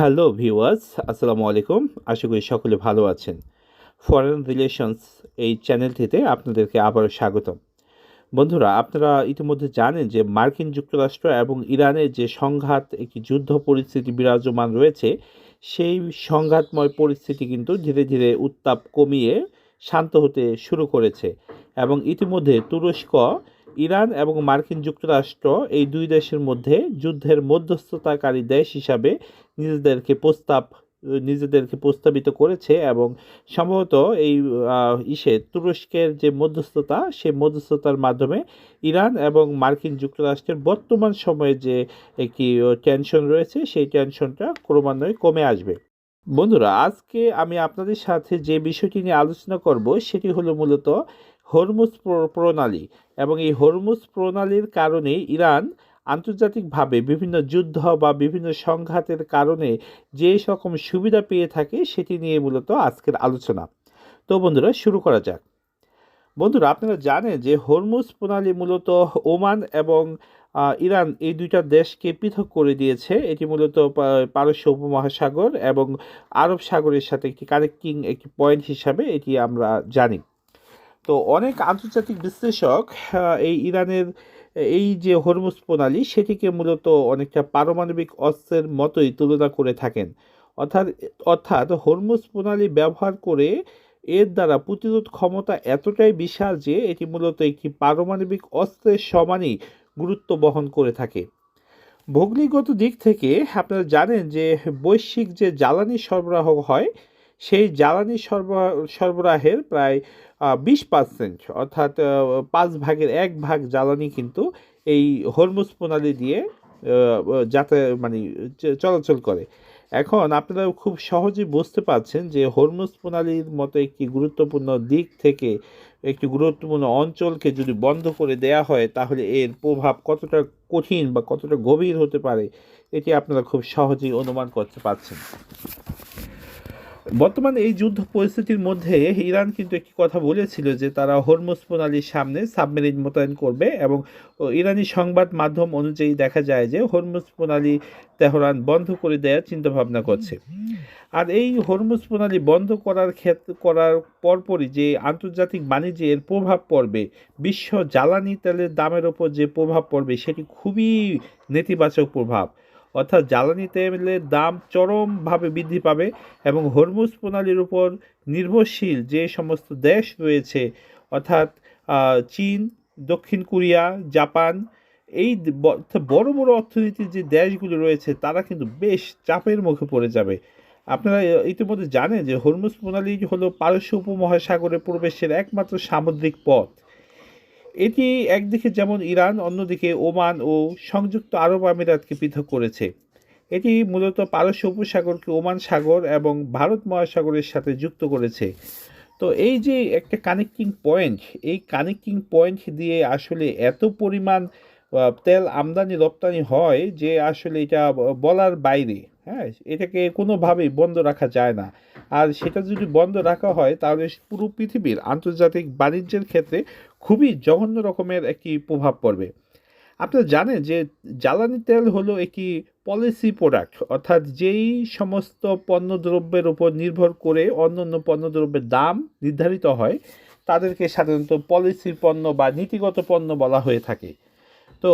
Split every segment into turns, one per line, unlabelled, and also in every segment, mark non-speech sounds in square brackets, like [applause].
Hello viewers আসসালামু আলাইকুম আশা করি সকলে ভালো আছেন। ফরেন রিলেশনস এই চ্যানেলটিতে আপনাদেরকে আবারও স্বাগতম। বন্ধুরা, আপনারা ইতিমধ্যে জানেন যে মার্কিন যুক্তরাষ্ট্র এবং ইরানের যে সংঘাত, একটি যুদ্ধ পরিস্থিতি বিরাজমান রয়েছে, সেই সংঘাতময় পরিস্থিতি কিন্তু ধীরে ধীরে উত্তাপ কমিয়ে শান্ত হতে শুরু করেছে। এবং ইতিমধ্যে তুরস্ক ইরান এবং মার্কিন যুক্তরাষ্ট্র এই দুই দেশের মধ্যে যুদ্ধের মধ্যস্থতাকারী দেশ হিসাবে নিজেদেরকে প্রস্তাব, নিজেদেরকে প্রস্তাবিত করেছে এবং সম্ভবত এই ইসে তুরস্কের যে মধ্যস্থতা সেই মধ্যস্থতার মাধ্যমে ইরান এবং মার্কিন যুক্তরাষ্ট্রের বর্তমান সময়ে যে একটি টেনশন রয়েছে, সেই টেনশনটা ক্রমান্বয়ে কমে আসবে। বন্ধুরা, আজকে আমি আপনাদের সাথে যে বিষয়টি নিয়ে আলোচনা করব, সেটি হলো মূলত হরমুজ প্র- প্রণালী এবং এই হরমুজ প্রণালীর কারণে ইরান আন্তর্জাতিকভাবে বিভিন্ন যুদ্ধ বা বিভিন্ন সংঘাতের কারণে যে রকম সুবিধা পেয়ে থাকে সেটি নিয়ে মূলত আজকের আলোচনা। তো বন্ধুরা, শুরু করা যাক। বন্ধুরা, আপনারা জানেন যে হরমুজ প্রণালী মূলত ওমান এবং ইরান এই দুইটা দেশকে পৃথক করে দিয়েছে। এটি মূলত পারস্য উপমহাসাগর এবং আরব সাগরের সাথে একটি কানেক্টিং একটি পয়েন্ট হিসাবে এটি আমরা জানি। তো অনেক আন্তর্জাতিক বিশ্লেষক এই ইরানের, এই যে হরমুজ প্রণালী, সেটিকে মূলত অনেকটা পারমাণবিক অস্ত্রের মতোই তুলনা করে থাকেন। অর্থাৎ অর্থাৎ হরমুজ প্রণালী ব্যবহার করে এর দ্বারা প্রতিরোধ ক্ষমতা এতটাই বিশাল যে এটি মূলত একটি পারমাণবিক অস্ত্রের সমানই গুরুত্ব বহন করে থাকে। ভৌগোলিকগত দিক থেকে আপনারা জানেন যে বৈশ্বিক যে জ্বালানি সরবরাহ হয় সেই জ্বালানি সরবরাহ সরবরাহের প্রায় বিশ পার্সেন্ট অর্থাৎ পাঁচ ভাগের এক ভাগ জ্বালানি কিন্তু এই হরমুজ প্রণালী দিয়ে যাতে মানে চলাচল করে। এখন আপনারা খুব সহজেই বুঝতে পারছেন যে হরমুজ প্রণালীর মতো একটি গুরুত্বপূর্ণ দিক থেকে একটি গুরুত্বপূর্ণ অঞ্চলকে যদি বন্ধ করে দেয়া হয়, তাহলে এর প্রভাব কতটা কঠিন বা কতটা গভীর হতে পারে, এটি আপনারা খুব সহজেই অনুমান করতে পারছেন। বর্তমানে এই যুদ্ধ পরিস্থিতির মধ্যে ইরান কিন্তু একটি কথা বলেছিল যে তারা হরমুজ প্রণালীর সামনে সাবমেরিন মোতায়েন করবে এবং ইরানি সংবাদ মাধ্যম অনুযায়ী দেখা যায় যে হরমুজ প্রণালী তেহরান বন্ধ করে দেওয়ার চিন্তাভাবনা করছে। আর এই হরমুজ প্রণালী বন্ধ করার ক্ষেত্রে করার পরপরই যে আন্তর্জাতিক বাণিজ্যে এর প্রভাব পড়বে, বিশ্ব জ্বালানি তেলের দামের ওপর যে প্রভাব পড়বে, সেটি খুবই নেতিবাচক প্রভাব। অর্থাৎ জ্বালানি তেলের দাম চরমভাবে বৃদ্ধি পাবে এবং হরমুজ প্রণালীর উপর নির্ভরশীল যে সমস্ত দেশ রয়েছে, অর্থাৎ চীন, দক্ষিণ কোরিয়া, জাপান, এই বড় বড় অর্থনীতির যে দেশগুলো রয়েছে, তারা কিন্তু বেশ চাপের মুখে পড়ে যাবে। আপনারা ইতিমধ্যে জানেন যে হরমুজ প্রণালী হলো পারস্য উপমহাসাগরে প্রবেশের একমাত্র সামুদ্রিক পথ। এটি একদিকে যেমন ইরান, অন্যদিকে ওমান ও সংযুক্ত আরব আমিরাতকে পৃথক করেছে। এটি মূলত পারস্য উপসাগরকে ওমান সাগর এবং ভারত মহাসাগরের সাথে যুক্ত করেছে। তো এই যে একটা কানেক্টিং পয়েন্ট এই কানেক্টিং পয়েন্ট দিয়ে আসলে এত পরিমাণ তেল আমদানি, রপ্তানি হয় যে আসলে এটা বলার বাইরে। হ্যাঁ এটাকে কোনোভাবেই বন্ধ রাখা যায় না। আর সেটা যদি বন্ধ রাখা হয়, তাহলে পুরো পৃথিবীর আন্তর্জাতিক বাণিজ্যের ক্ষেত্রে খুবই জঘন্য রকমের একটি প্রভাব পড়বে। আপনারা জানেন যে জ্বালানি তেল হলো একটি পলিসি প্রোডাক্ট অর্থাৎ যেই সমস্ত পণ্যদ্রব্যের উপর নির্ভর করে অন্য অন্য পণ্যদ্রব্যের দাম নির্ধারিত হয়, তাদেরকে সাধারণত পলিসি পণ্য বা নীতিগত পণ্য বলা হয়ে থাকে। তো,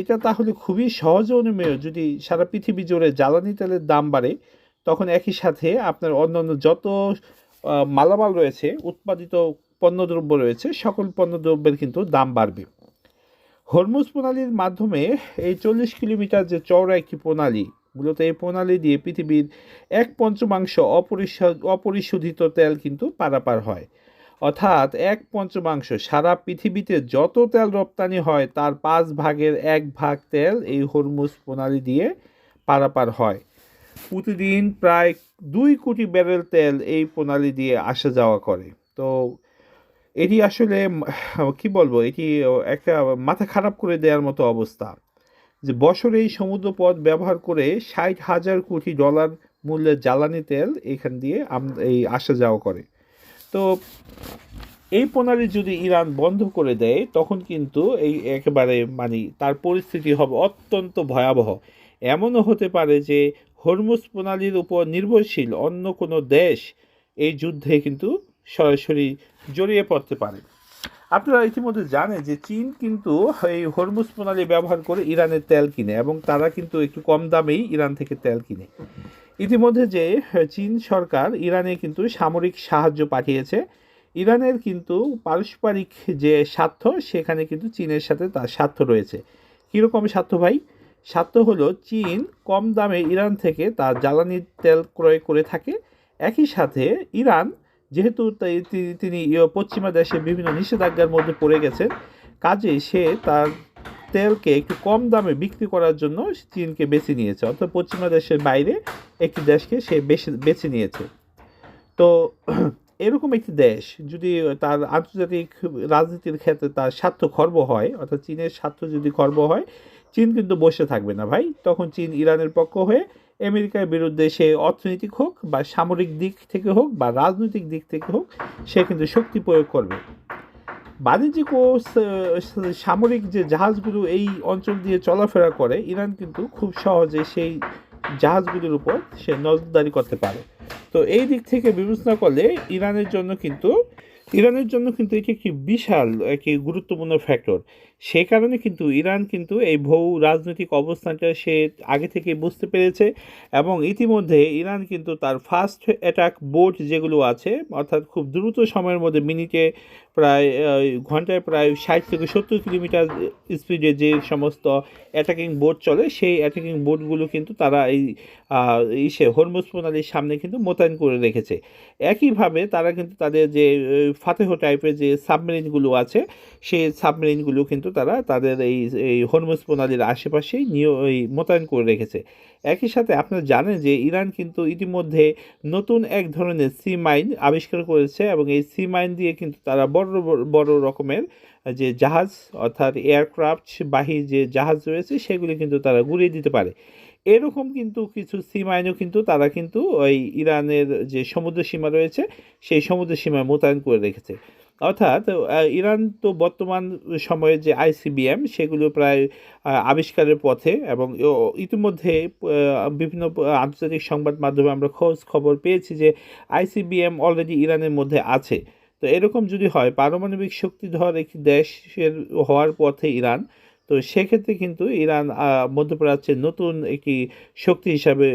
এটা তাহলে খুবই সহজ অনুমেয়। যদি সারা পৃথিবী জুড়ে জ্বালানি তেলের দাম বাড়ে, তখন একই সাথে আপনার অন্যান্য যত মালামাল রয়েছে, উৎপাদিত পণ্যদ্রব্য রয়েছে, সকল পণ্যদ্রব্যের কিন্তু দাম বাড়বে। হরমুজ প্রণালীর মাধ্যমে এই চল্লিশ কিলোমিটার যে চওড়া একটি প্রণালী, মূলত এই প্রণালী দিয়ে পৃথিবীর এক পঞ্চমাংশ অপরিশোধ, অপরিশোধিত তেল কিন্তু পারাপার হয়। অর্থাৎ এক পঞ্চমাংশ সারা পৃথিবীতে যত তেল রপ্তানি হয়, তার পাঁচ ভাগের এক ভাগ তেল এই হরমুজ প্রণালী দিয়ে পারাপার হয়। প্রতিদিন প্রায় দুই কোটি ব্যারেল তেল এই প্রণালী দিয়ে আসা যাওয়া করে। তো এটি আসলে কি বলব, এটি একটা মাথা খারাপ করে দেওয়ার মতো অবস্থা। যে বছরে এই সমুদ্রপথ ব্যবহার করে ষাট হাজার কোটি ডলার মূল্যের জ্বালানি তেল এখান দিয়ে এই আসা যাওয়া করে। তো এই প্রণালী যদি ইরান বন্ধ করে দেয়, তখন কিন্তু এই একেবারে মানে তার পরিস্থিতি হবে অত্যন্ত ভয়াবহ। এমনও হতে পারে যে হরমুজ প্রণালীর উপর নির্ভরশীল অন্য কোনো দেশ এই যুদ্ধে কিন্তু সরাসরি জড়িয়ে পড়তে পারে। আপনারা ইতিমধ্যে জানেন যে চীন কিন্তু এই হরমুজ প্রণালী ব্যবহার করে ইরানের তেল কিনে এবং তারা কিন্তু একটু কম দামেই ইরান থেকে তেল কিনে। ইতিমধ্যে যে চীন সরকার ইরানে কিন্তু সামরিক সাহায্য পাঠিয়েছে। ইরানের কিন্তু পারস্পরিক যে স্বার্থ, সেখানে কিন্তু চীনের সাথে তার স্বার্থ রয়েছে। কীরকম স্বার্থ ভাই? স্বার্থ হলো চীন কম দামে ইরান থেকে তার জ্বালানি তেল ক্রয় করে থাকে। একই সাথে ইরান যেহেতু তিনি ইয়ে পশ্চিমা দেশে বিভিন্ন নিষেধাজ্ঞার মধ্যে পড়ে গেছেন, কাজে সে তার তেলকে একটু কম দামে বিক্রি করার জন্য চীনকে বেছে নিয়েছে। অর্থাৎ পশ্চিমা দেশের বাইরে একটি দেশকে সে বেছে বেছে নিয়েছে। তো [clears throat] এরকম একটি দেশ, যদি তার আন্তর্জাতিক রাজনীতির ক্ষেত্রে তার স্বার্থ খর্ব হয়, অর্থাৎ চীনের স্বার্থ যদি খর্ব হয় চীন কিন্তু বসে থাকবে না ভাই। তখন চীন ইরানের পক্ষ হয়ে আমেরিকার বিরুদ্ধে সে অর্থনৈতিক হোক বা সামরিক দিক থেকে হোক বা রাজনৈতিক দিক থেকে হোক, সে কিন্তু শক্তি প্রয়োগ করবে। বাণিজ্যিক ও সামরিক যে জাহাজগুলো এই অঞ্চল দিয়ে চলাফেরা করে, ইরান কিন্তু খুব সহজে সেই জাহাজগুলোর উপর সে নজরদারি করতে পারে। তো এই দিক থেকে বিবেচনা করলে ইরানের জন্য কিন্তু ইরানের জন্য কিন্তু এটি একটি বিশাল, একটি গুরুত্বপূর্ণ ফ্যাক্টর সে কারণে কিন্তু ইরান কিন্তু এই ভৌ রাজনৈতিক অবস্থানটা সে আগে থেকে বুঝতে পেরেছে এবং ইতিমধ্যে ইরান কিন্তু তার ফার্স্ট অ্যাটাক বোট যেগুলো আছে, অর্থাৎ খুব দ্রুত সময়ের মধ্যে মিনিটে প্রায় ঘন্টায় প্রায় ষাট থেকে সত্তর কিলোমিটার স্পিডে যে সমস্ত অ্যাটাকিং বোট চলে, সেই অ্যাটাকিং বোটগুলো কিন্তু তারা এই ইসে হরমুজ প্রণালীর সামনে কিন্তু মোতায়েন করে রেখেছে। একইভাবে তারা কিন্তু তাদের যে ফাতেহ টাইপের যে সাবমেরিনগুলো আছে, সেই সাবমেরিনগুলো কিন্তু তারা তাদের এই এই হরমুজ প্রণালীর আশেপাশেই নিয়ে, এই মোতায়েন করে রেখেছে। একই সাথে আপনারা জানেন যে ইরান কিন্তু ইতিমধ্যে নতুন এক ধরনের সি মাইন আবিষ্কার করেছে এবং এই সি মাইন দিয়ে কিন্তু তারা বড়, বড়- বড় রকমের যে জাহাজ, অর্থাৎ এয়ারক্রাফট বাহী যে জাহাজ রয়েছে, সেগুলি কিন্তু তারা গুড়িয়ে দিতে পারে। এরকম কিন্তু কিছু সি মাইনও কিন্তু তারা কিন্তু ওই ইরানের যে সমুদ্র সীমা রয়েছে, সেই সমুদ্র সীমায় মোতায়েন করে রেখেছে। অর্থাৎ ইরান তো বর্তমান সময়ে যে আইসিবিএম, সেগুলো প্রায় আবিষ্কারের পথে এবং ইতিমধ্যে বিভিন্ন আন্তর্জাতিক সংবাদ মাধ্যমে আমরা খোঁজ খবর পেয়েছি যে আইসিবিএম অলরেডি ইরানের মধ্যে আছে। তো এরকম যদি হয়, পারমাণবিক শক্তিধর একটি দেশের হওয়ার পথে ইরান, তো সেক্ষেত্রে কিন্তু ইরান মধ্যপ্রাচ্যের নতুন একটি শক্তি হিসাবে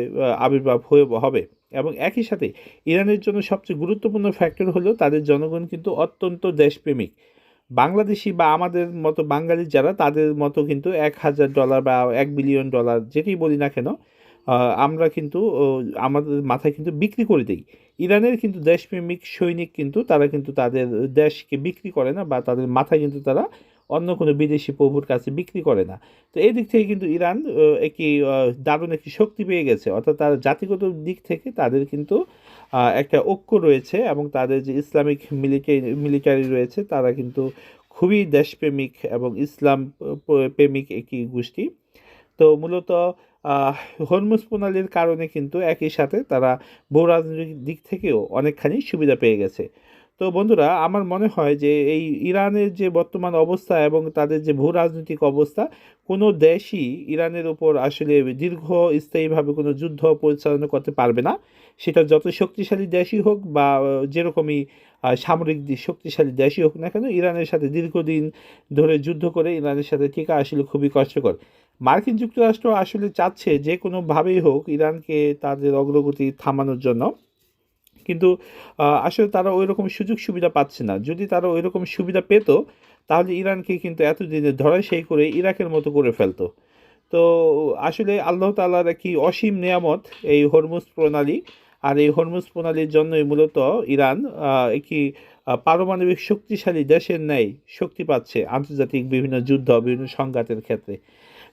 আবির্ভাব হয়ে হবে। এবং একই সাথে ইরানের জন্য সবচেয়ে গুরুত্বপূর্ণ ফ্যাক্টর হলো তাদের জনগণ কিন্তু অত্যন্ত দেশপ্রেমিক। বাংলাদেশি বা আমাদের মতো বাঙালি যারা, তাদের মতো কিন্তু এক হাজার ডলার বা এক বিলিয়ন ডলার যেটি বলি না কেন আমরা কিন্তু আমাদের মাথায় কিন্তু বিক্রি করে দিই। ইরানের কিন্তু দেশপ্রেমিক সৈনিক কিন্তু, তারা কিন্তু তাদের দেশকে বিক্রি করে না বা তাদের মাথায় কিন্তু তারা অন্য কোনো বিদেশি প্রভুর কাছে বিক্রি করে না। তো এই দিক থেকে কিন্তু ইরান একটি দারুণ একটি শক্তি পেয়ে গেছে। অর্থাৎ তার জাতিগত দিক থেকে তাদের কিন্তু একটা ঐক্য রয়েছে এবং তাদের যে ইসলামিক মিলিটারি মিলিটারি রয়েছে, তারা কিন্তু খুবই দেশপ্রেমিক এবং ইসলাম প্রেমিক একটি গোষ্ঠী। তো মূলত হরমুজ প্রণালীর কারণে কিন্তু একই সাথে তারা ভূ রাজনৈতিক দিক থেকেও অনেকখানি সুবিধা পেয়ে গেছে। তো বন্ধুরা, আমার মনে হয় যে এই ইরানের যে বর্তমান অবস্থা এবং তাদের যে ভূ রাজনৈতিক অবস্থা, কোনো দেশই ইরানের ওপর আসলে দীর্ঘ স্থায়ীভাবে কোনো যুদ্ধ পরিচালনা করতে পারবে না। সেটা যত শক্তিশালী দেশই হোক বা যেরকমই সামরিক শক্তিশালী দেশই হোক না কেন, ইরানের সাথে দীর্ঘদিন ধরে যুদ্ধ করে ইরানের সাথে টিকা আসলে খুবই কষ্টকর। মার্কিন যুক্তরাষ্ট্র আসলে চাচ্ছে যে কোনোভাবেই হোক ইরানকে তাদের অগ্রগতি থামানোর জন্য। কিন্তু আসলে তারা ওই রকম সুযোগ সুবিধা পাচ্ছে না। যদি তারা ওই রকম সুবিধা পেত, তাহলে ইরানকে কিন্তু এতদিনে ধরাই সেই করে ইরাকের মতো করে ফেলতো। তো, আসলে আল্লাহ তাআলার কি অসীম নিয়ামত এই হরমুজ প্রণালী, আর এই হরমুজ প্রণালীর জন্যই মূলত ইরান একটি পারমাণবিক শক্তিশালী দেশের ন্যায় শক্তি পাচ্ছে আন্তর্জাতিক বিভিন্ন যুদ্ধ, বিভিন্ন সংঘাতের ক্ষেত্রে।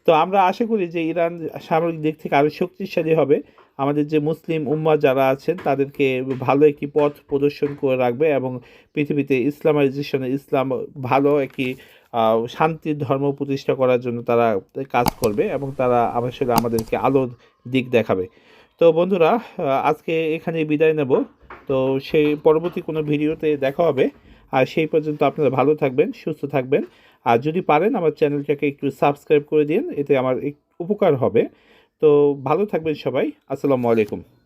তো আমরা আশা করি যে ইরান সামরিক দিক থেকে আরও শক্তিশালী হবে। আমাদের যে মুসলিম উম্মা যারা আছেন, তাদেরকে ভালো একটি পথ প্রদর্শন করে রাখবে এবং পৃথিবীতে ইসলামাইজেশনে, ইসলাম ভালো একটি শান্তির ধর্ম প্রতিষ্ঠা করার জন্য তারা কাজ করবে এবং তারা আসলে আমাদেরকে আলোর দিক দেখাবে। তো বন্ধুরা আজকে এখানে বিদায় নেব। তো সেই পরবর্তী কোনো ভিডিওতে দেখা হবে। আর সেই পর্যন্ত আপনারা ভালো থাকবেন, সুস্থ থাকবেন। আর যদি পারেন, আমার চ্যানেলটাকে একটু সাবস্ক্রাইব করে দিন এতে আমার উপকার হবে। তো ভালো থাকবেন সবাই। আসসালামু আলাইকুম।